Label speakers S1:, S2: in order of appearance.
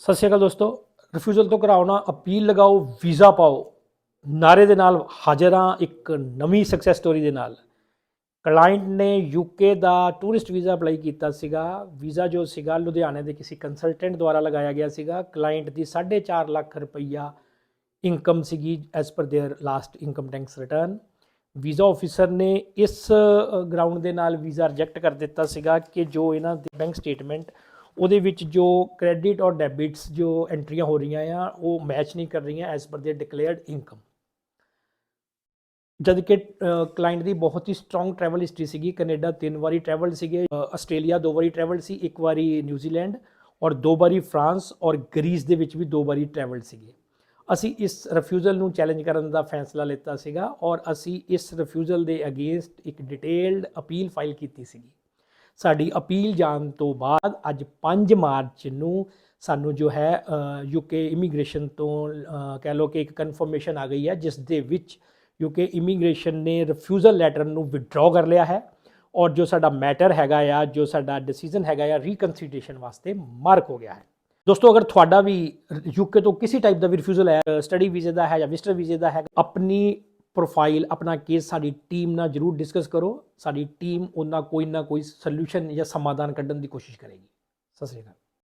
S1: ਸਤਿ ਸ਼੍ਰੀ ਅਕਾਲ ਦੋਸਤੋ ਰਿਫਿਊਜ਼ਲ ਤੋਂ ਕਰਾਓ ਨਾ ਅਪੀਲ ਲਗਾਓ ਵੀਜ਼ਾ ਪਾਓ ਨਾਰੇ ਦੇ ਨਾਲ ਹਾਜ਼ਰ ਹਾਂ ਇੱਕ ਨਵੀਂ ਸਕਸੈਸ ਸਟੋਰੀ ਦੇ ਨਾਲ ਕਲਾਇੰਟ ਨੇ ਯੂਕੇ ਦਾ ਟੂਰਿਸਟ ਵੀਜ਼ਾ ਅਪਲਾਈ ਕੀਤਾ ਸੀਗਾ ਵੀਜ਼ਾ ਜੋ ਸੀਗਾ ਲੁਧਿਆਣੇ ਦੇ ਕਿਸੇ ਕੰਸਲਟੈਂਟ ਦੁਆਰਾ ਲਗਾਇਆ ਗਿਆ ਸੀਗਾ ਕਲਾਇੰਟ ਦੀ 4.5 ਲੱਖ ਰੁਪਈਆ ਇਨਕਮ ਸੀਗੀ as per their last income tax return visa officer ਨੇ ਇਸ ਗਰਾਊਂਡ ਦੇ ਨਾਲ ਵੀਜ਼ਾ ਰਿਜੈਕਟ ਕਰ ਦਿੱਤਾ ਸੀਗਾ ਕਿ ਜੋ ਇਹਨਾਂ ਦੀ ਬੈਂਕ ਸਟੇਟਮੈਂਟ ਉਹਦੇ ਵਿੱਚ ਜੋ ਕ੍ਰੈਡਿਟ ਔਰ ਡੈਬਿਟਸ ਜੋ ਐਂਟਰੀਆਂ ਹੋ ਰਹੀਆਂ ਆ, ਉਹ ਮੈਚ ਨਹੀਂ ਕਰ ਰਹੀਆਂ ਐਸ ਪਰ ਦੇ ਡਿਕਲੇਅਰਡ ਇਨਕਮ ਜਦ ਕਿ ਕਲਾਇੰਟ ਦੀ ਬਹੁਤ ਹੀ ਸਟਰੋਂਗ ਟਰੈਵਲ ਹਿਸਟਰੀ ਸੀਗੀ, ਕੈਨੇਡਾ ਤਿੰਨ ਵਾਰੀ ਟਰੈਵਲ ਸੀਗੇ ਆਸਟ੍ਰੇਲੀਆ ਦੋ ਵਾਰੀ ਟਰੈਵਲ ਸੀ, ਇੱਕ ਵਾਰੀ ਨਿਊਜ਼ੀਲੈਂਡ ਔਰ ਦੋ ਵਾਰੀ ਫਰਾਂਸ ਔਰ ਗਰੀਸ ਦੇ ਵਿੱਚ ਵੀ ਦੋ ਵਾਰੀ ਟਰੈਵਲ ਸੀਗੇ। ਅਸੀਂ ਇਸ ਰਿਫਿਊਜ਼ਲ ਨੂੰ ਚੈਲੰਜ ਕਰਨ ਦਾ ਫੈਸਲਾ ਲਿੱਤਾ ਸੀਗਾ ਔਰ ਅਸੀਂ ਇਸ ਰਿਫਿਊਜ਼ਲ ਦੇ ਅਗੇਂਸਟ ਇੱਕ ਡਿਟੇਲਡ ਅਪੀਲ ਫਾਈਲ ਕੀਤੀ ਸੀਗੀ। ਸਾਡੀ ਅਪੀਲ ਜਾਣ ਤੋਂ ਬਾਅਦ ਅੱਜ 5 ਮਾਰਚ ਨੂੰ ਸਾਨੂੰ ਜੋ ਹੈ ਯੂਕੇ ਇਮੀਗ੍ਰੇਸ਼ਨ ਤੋਂ ਕਹਿ ਲਓ ਕਿ ਇੱਕ ਕਨਫਰਮੇਸ਼ਨ ਆ ਗਈ ਹੈ, ਜਿਸ ਦੇ ਵਿੱਚ ਯੂਕੇ ਇਮੀਗ੍ਰੇਸ਼ਨ ਨੇ ਰਿਫਿਊਜ਼ਲ ਲੈਟਰ ਨੂੰ ਵਿਡਰਾਅ ਕਰ ਲਿਆ ਹੈ ਔਰ ਜੋ ਸਾਡਾ ਮੈਟਰ ਹੈਗਾ ਆ, ਜੋ ਸਾਡਾ ਡਿਸੀਜਨ ਹੈਗਾ ਆ ਰੀਕਨਸੀਡਰੇਸ਼ਨ ਵਾਸਤੇ ਮਾਰਕ ਹੋ ਗਿਆ ਹੈ। ਦੋਸਤੋ, ਅਗਰ ਤੁਹਾਡਾ ਵੀ ਯੂਕੇ ਤੋਂ ਕਿਸੇ ਟਾਈਪ ਦਾ ਵੀ ਰਿਫਿਊਜ਼ਲ ਹੈ ਸਟੱਡੀ ਵੀਜ਼ੇ ਦਾ ਹੈ ਜਾਂ ਵਿਜ਼ਟਰ ਵੀਜ਼ੇ ਦਾ ਹੈ, ਆਪਣੀ ਪ੍ਰੋਫਾਈਲ ਆਪਣਾ ਕੇਸ ਸਾਡੀ ਟੀਮ ਨਾਲ ਜਰੂਰ ਡਿਸਕਸ ਕਰੋ। ਸਾਡੀ ਟੀਮ ਉਹਨਾਂ ਕੋਈ ਨਾ ਕੋਈ ਸੋਲੂਸ਼ਨ ਜਾਂ ਸਮਾਧਾਨ ਕੱਢਣ ਦੀ ਕੋਸ਼ਿਸ਼ ਕਰੇਗੀ। ਸਤਿ ਸ੍ਰੀ ਅਕਾਲ।